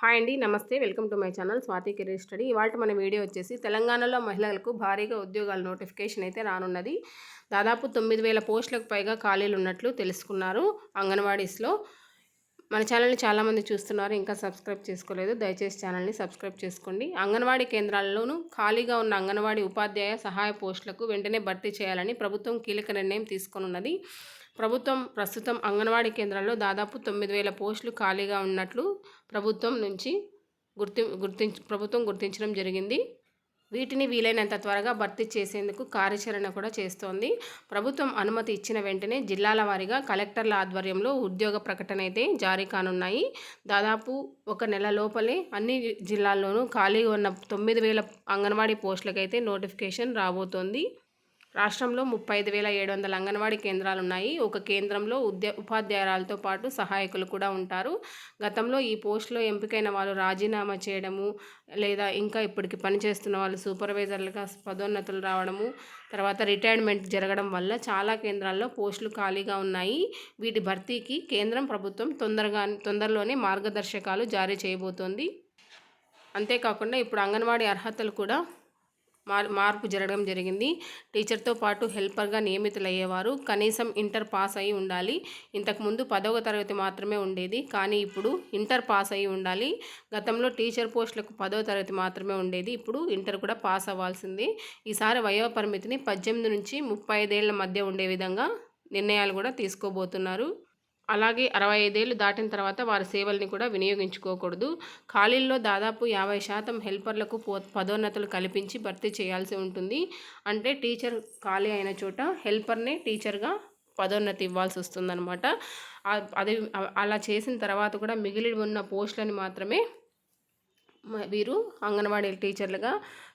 Hi అండి నమస్తే. Welcome to my channel Swathi career study. ఇవాళ మన వీడియో వచ్చేసి తెలంగాణలో మహిళలకు భారీగా ఉద్యోగాల నోటిఫికేషన్ అయితే రానున్నది. దాదాపు తొమ్మిది వేల పోస్టులకు పైగా ఖాళీలు ఉన్నట్లు తెలుసుకున్నారు అంగన్వాడీస్లో. మన ఛానల్ని చాలామంది చూస్తున్నారు ఇంకా సబ్స్క్రైబ్ చేసుకోలేదు. దయచేసి ఛానల్ని సబ్స్క్రైబ్ చేసుకోండి. అంగన్వాడీ కేంద్రాల్లోనూ ఖాళీగా ఉన్న అంగన్వాడీ ఉపాధ్యాయ సహాయ పోస్టులకు వెంటనే భర్తీ చేయాలని ప్రభుత్వం కీలక నిర్ణయం తీసుకొనున్నది. ప్రభుత్వం ప్రస్తుతం అంగన్వాడీ కేంద్రాల్లో దాదాపు తొమ్మిది వేల పోస్టులు ఖాళీగా ఉన్నట్లు ప్రభుత్వం నుంచి గుర్తి గుర్తించ ప్రభుత్వం గుర్తించడం జరిగింది. వీటిని వీలైనంత త్వరగా భర్తీ చేసేందుకు కార్యాచరణ కూడా చేస్తోంది. ప్రభుత్వం అనుమతి ఇచ్చిన వెంటనే జిల్లాల వారీగా కలెక్టర్ల ఆధ్వర్యంలో ఉద్యోగ ప్రకటన అయితే జారీ కానున్నాయి. దాదాపు ఒక నెల లోపలే అన్ని జిల్లాల్లోనూ ఖాళీగా ఉన్న తొమ్మిది వేల అంగన్వాడీ పోస్టులకైతే నోటిఫికేషన్ రాబోతోంది. రాష్ట్రంలో ముప్పై ఐదు వేల ఏడు వందల అంగన్వాడీ కేంద్రాలు ఉన్నాయి ఒక కేంద్రంలో ఉద్య ఉపాధ్యాయురాలతో పాటు సహాయకులు కూడా ఉంటారు. గతంలో ఈ పోస్టులో ఎంపికైన వాళ్ళు రాజీనామా చేయడము లేదా ఇంకా ఇప్పటికి పనిచేస్తున్న వాళ్ళు సూపర్వైజర్లుగా పదోన్నతులు రావడము తర్వాత రిటైర్మెంట్ జరగడం వల్ల చాలా కేంద్రాల్లో పోస్టులు ఖాళీగా ఉన్నాయి. వీటి భర్తీకి కేంద్రం ప్రభుత్వం తొందరగా తొందరలోనే మార్గదర్శకాలు జారీ చేయబోతోంది. అంతేకాకుండా ఇప్పుడు అంగన్వాడీ అర్హతలు కూడా మార్పు జరగడం జరిగింది. టీచర్తో పాటు హెల్పర్గా నియమితులయ్యేవారు. కనీసం ఇంటర్ పాస్ అయి ఉండాలి. ఇంతకుముందు పదవ తరగతి మాత్రమే ఉండేది. కానీ ఇప్పుడు ఇంటర్ పాస్ అయి ఉండాలి. గతంలో టీచర్ పోస్టులకు పదవ తరగతి మాత్రమే ఉండేది. ఇప్పుడు ఇంటర్ కూడా పాస్ అవ్వాల్సిందే. ఈసారి వయో పరిమితిని పద్దెనిమిది నుంచి ముప్పై ఐదేళ్ళ మధ్య ఉండే విధంగా నిర్ణయాలు కూడా తీసుకోబోతున్నారు. అలాగే అరవై ఐదేళ్ళు దాటిన తర్వాత వారి సేవల్ని కూడా వినియోగించుకోకూడదు. ఖాళీల్లో దాదాపు యాభై శాతం హెల్పర్లకు పో పదోన్నతులు కల్పించి భర్తీ చేయాల్సి ఉంటుంది. అంటే టీచర్ ఖాళీ అయిన చోట హెల్పర్ని టీచర్గా పదోన్నతి ఇవ్వాల్సి వస్తుందన్నమాట. అది అలా చేసిన తర్వాత కూడా మిగిలి ఉన్న పోస్టులని మాత్రమే వీరు అంగన్వాడీ టీచర్లుగా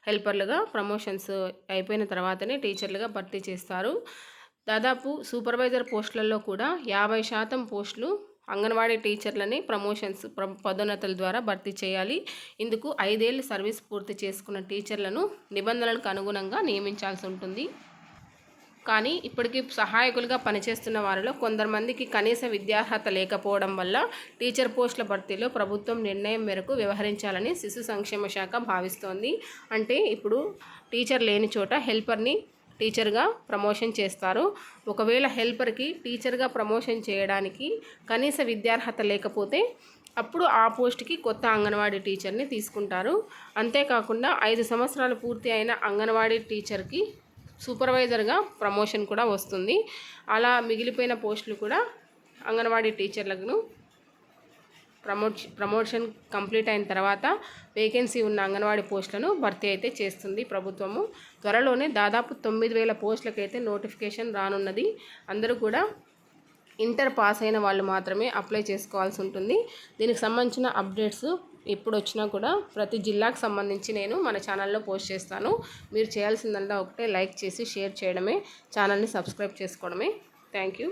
హెల్పర్లుగా ప్రమోషన్స్ అయిపోయిన తర్వాతనే టీచర్లుగా భర్తీ చేస్తారు. దాదాపు సూపర్వైజర్ పోస్టులలో కూడా యాభై శాతం పోస్టులు అంగన్వాడీ టీచర్లని ప్రమోషన్స్ పదోన్నతుల ద్వారా భర్తీ చేయాలి. ఇందుకు ఐదేళ్ళు సర్వీస్ పూర్తి చేసుకున్న టీచర్లను నిబంధనలకు అనుగుణంగా నియమించాల్సి ఉంటుంది. కానీ ఇప్పటికీ సహాయకులుగా పనిచేస్తున్న వారిలో కొందరు మందికి కనీస విద్యార్హత లేకపోవడం వల్ల టీచర్ పోస్టుల భర్తీలో ప్రభుత్వం నిర్ణయం మేరకు వ్యవహరించాలని శిశు సంక్షేమ శాఖ భావిస్తోంది. అంటే ఇప్పుడు టీచర్ లేని చోట హెల్పర్ని టీచర్గా ప్రమోషన్ చేస్తారు. ఒకవేళ హెల్పర్కి టీచర్గా ప్రమోషన్ చేయడానికి కనీస విద్యార్హత లేకపోతే అప్పుడు ఆ పోస్ట్కి కొత్త అంగన్వాడీ టీచర్ని తీసుకుంటారు. అంతేకాకుండా ఐదు సంవత్సరాలు పూర్తి అయిన అంగన్వాడీ టీచర్కి సూపర్వైజర్గా ప్రమోషన్ కూడా వస్తుంది. అలా మిగిలిపోయిన పోస్టులు కూడా అంగన్వాడీ టీచర్లను ప్రమోట్ ప్రమోషన్ కంప్లీట్ అయిన తర్వాత వేకెన్సీ ఉన్న అంగన్వాడీ పోస్టులను భర్తీ అయితే చేస్తుంది ప్రభుత్వము. త్వరలోనే దాదాపు తొమ్మిది వేల పోస్టులకైతే నోటిఫికేషన్ రానున్నది. అందరూ కూడా ఇంటర్ పాస్ అయిన వాళ్ళు మాత్రమే అప్లై చేసుకోవాల్సి ఉంటుంది. దీనికి సంబంధించిన అప్డేట్స్ ఎప్పుడు వచ్చినా కూడా ప్రతి జిల్లాకు సంబంధించి నేను మన ఛానల్లో పోస్ట్ చేస్తాను. మీరు చేయాల్సిందల్లా ఒకటే లైక్ చేసి షేర్ చేయడమే. ఛానల్ని సబ్స్క్రైబ్ చేసుకోవడమే. Thank you.